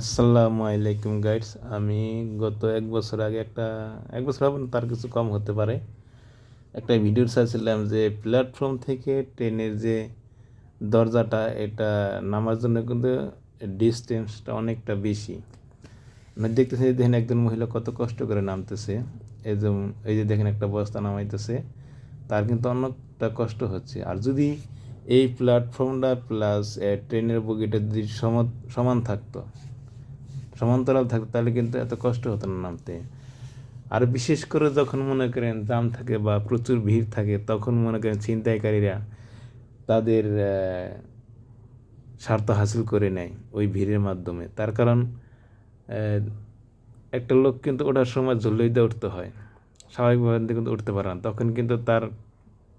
আসসালামু আলাইকুম গাইডস আমি গত এক বছর আগে একটা, এক বছর হবে তার কিছু কম হতে পারে, একটা ভিডিও চাইছিলাম যে প্ল্যাটফর্ম থেকে ট্রেনের যে দরজাটা, এটা নামার জন্য কিন্তু ডিস্টেন্সটা অনেকটা বেশি। মানে দেখতেছি দেখেন একজন মহিলা কত কষ্ট করে নামতেছে। এই যে এই যে দেখেন একটা বস্তা নামাইতেছে, তার কিন্তু অনেকটা কষ্ট হচ্ছে। আর যদি এই প্ল্যাটফর্মটা প্লাস ট্রেনের বগিটা যদি সমান থাকতো সমান্তরাল থাকতো, তাহলে কিন্তু এত কষ্ট হতো না নামতে। আর বিশেষ করে যখন মনে করেন জাম থাকে বা প্রচুর ভিড় থাকে, তখন মনে করেন ছিনতাইকারীরা তাদের স্বার্থ হাসিল করে নেয় ওই ভিড়ের মাধ্যমে। তার কারণ একটা লোক কিন্তু ওঠার সময় ঝুললেই দিয়ে উঠতে হয়। স্বাভাবিকভাবে কিন্তু উঠতে পারে না। তখন কিন্তু তার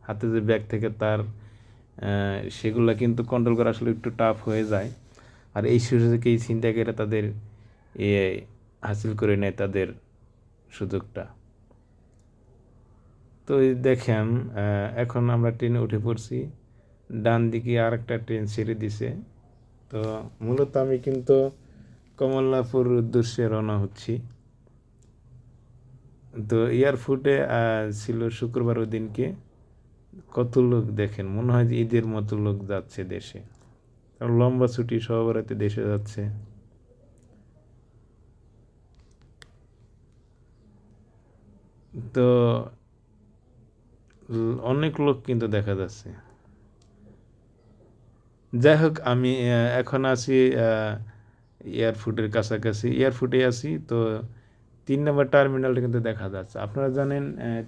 হাতে যে ব্যাগ থেকে তার সেগুলো কিন্তু কন্ট্রোল করা আসলে একটু টাফ হয়ে যায়। আর এই সুযোগে এই ছিনতাইকারীরা তাদের এ হাসিল করে নেয় তাদের সুযোগটা। তো দেখেন এখন আমরা ট্রেনে উঠে পড়ছি। ডান দিকে আর একটা ট্রেন ছেড়ে দিছে। তো মূলত আমি কিন্তু কমলাপুর উদ্দেশ্যে রওনা হচ্ছি। তো এয়ারফোর্টে ছিল শুক্রবার দিনকে। কত লোক দেখেন, মনে হয় যে ঈদের মতো লোক যাচ্ছে দেশে। লম্বা ছুটি সবারাতে দেশে যাচ্ছে। তো অনেক লোক কিন্তু দেখা যাচ্ছে। যাই হোক, আমি এখন আছি এয়ারফোর্টের কাছাকাছি। এয়ারফোর্টে আছি, তো তিন নম্বর টার্মিনালটা কিন্তু দেখা যাচ্ছে। আপনারা জানেন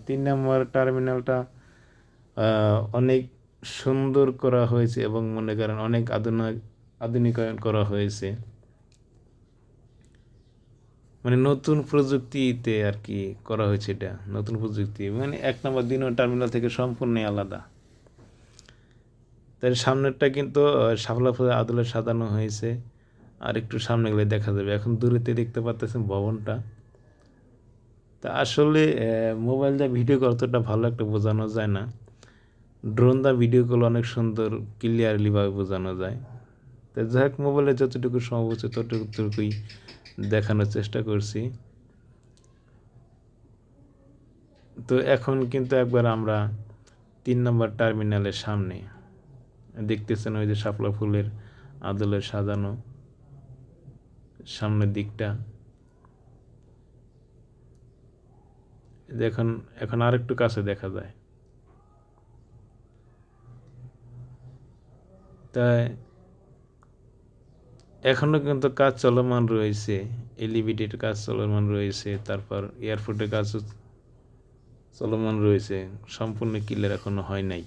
তিন নম্বর টার্মিনালটা অনেক সুন্দর করা হয়েছে এবং মনে করেন অনেক আধুনিক আধুনিকায়ন করা হয়েছে। মানে নতুন প্রযুক্তিতে আর কি করা হয়েছে এটা, নতুন প্রযুক্তি। মানে এক নম্বর দিন টার্মিনাল থেকে সম্পূর্ণই আলাদা। তার সামনেরটা কিন্তু শাপলা ফুলে আদলে সাজানো হয়েছে। আর একটু সামনে গেলে দেখা যাবে। এখন দূরেতে দেখতে পাচ্ছেন ভবনটা। তা আসলে মোবাইল দিয়ে ভিডিও করা অতটা ভালো একটা বোঝানো যায় না। ড্রোন দা ভিডিও করলে অনেক সুন্দর ক্লিয়ারলিভাবে বোঝানো যায়। তো যাই হোক মোবাইলে যতটুকু সম্ভব হচ্ছে ততটুকুই দেখানোর চেষ্টা করছি। তো এখন কিন্তু একবার আমরা তিন নম্বর টার্মিনালের সামনে দেখতেছেন ওই যে শাপলা ফুলের আদলে সাজানো সামনের দিকটা। এখন এখন আরেকটু কাছে দেখা যায়। তাই এখনও কিন্তু কাজ চলমান রয়েছে এলিভেটেড কাজ চলমান রয়েছে, তারপর এয়ারপোর্টের কাজও চলমান রয়েছে, সম্পূর্ণ ক্লিয়ার এখনও হয় নাই।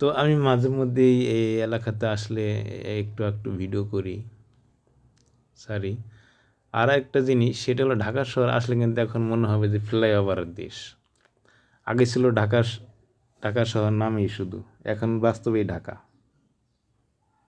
তো আমি মাঝে মধ্যেই এই এলাকাতে আসলে একটু একটু ভিডিও করি সরি আর একটা জিনিস, সেটা হলো ঢাকা শহর আসলে কিন্তু এখন মনে হবে যে ফ্লাইওভারের দেশ। আগে ছিল ঢাকা ঢাকা শহর নামেই শুধু, এখন বাস্তবেই ঢাকা।